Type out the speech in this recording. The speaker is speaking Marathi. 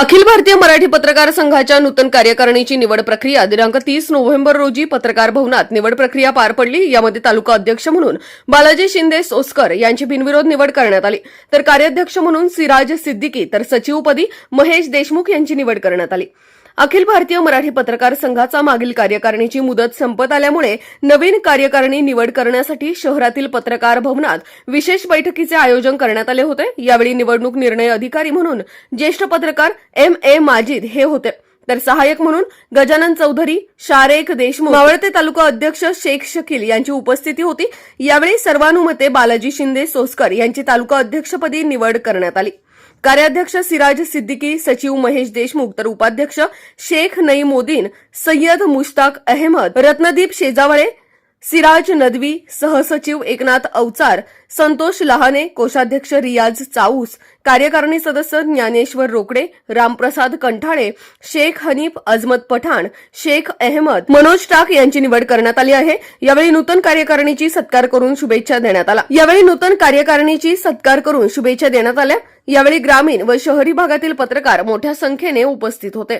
अखिल भारतीय मराठी पत्रकार संघाच्या नूतन कार्यकारिणीची निवड प्रक्रिया दिनांक तीस नोव्हेंबर रोजी पत्रकार भवनात निवड प्रक्रिया पार पडली. यामध्ये तालुका अध्यक्ष म्हणून बालाजी शिंदे सोस्कर यांची बिनविरोध निवड करण्यात आली. तर कार्याध्यक्ष म्हणून सिराज सिद्दीकी तर सचिवपदी महेश देशमुख यांची निवड करण्यात आली. अखिल भारतीय मराठी पत्रकार संघाचा मागील कार्यकारिणीची मुदत संपत आल्यामुळे नवीन कार्यकारिणी निवड करण्यासाठी शहरातील पत्रकार भवनात विशेष बैठकीचे आयोजन करण्यात आले होते. यावेळी निवडणूक निर्णय अधिकारी म्हणून ज्येष्ठ पत्रकार एम ए माजिद हे होते. तर सहाय्यक म्हणून गजानन चौधरी शारेख देशमुख मावळते तालुका अध्यक्ष शेख शकील यांची उपस्थिती होती. यावेळी सर्वानुमते बालाजी शिंदे सोस्कर यांची तालुका अध्यक्षपदी निवड करण्यात आली. कार्याध्यक्ष सिराज सिद्दीकी सचिव महेश देशमुख तर उपाध्यक्ष शेख नईमोदीन सय्यद मुश्ताक अहमद रत्नदीप शेजावळे सिराज नदवी सहसचिव एकनाथ अवचार संतोष लहाने कोषाध्यक्ष रियाज चाऊस कार्यकारिणी सदस्य ज्ञानेश्वर रोकडे रामप्रसाद कंठाळे शेख हनीफ अजमत पठाण शेख अहमद मनोज टाक यांची निवड करण्यात आली आहे. यावेळी नूतन कार्यकारिणीची सत्कार करून शुभेच्छा देण्यात आला यावेळी नूतन कार्यकारिणीची सत्कार करून शुभेच्छा देण्यात आल्या. यावेळी ग्रामीण व शहरी भागातील पत्रकार मोठ्या संख्येने उपस्थित होते.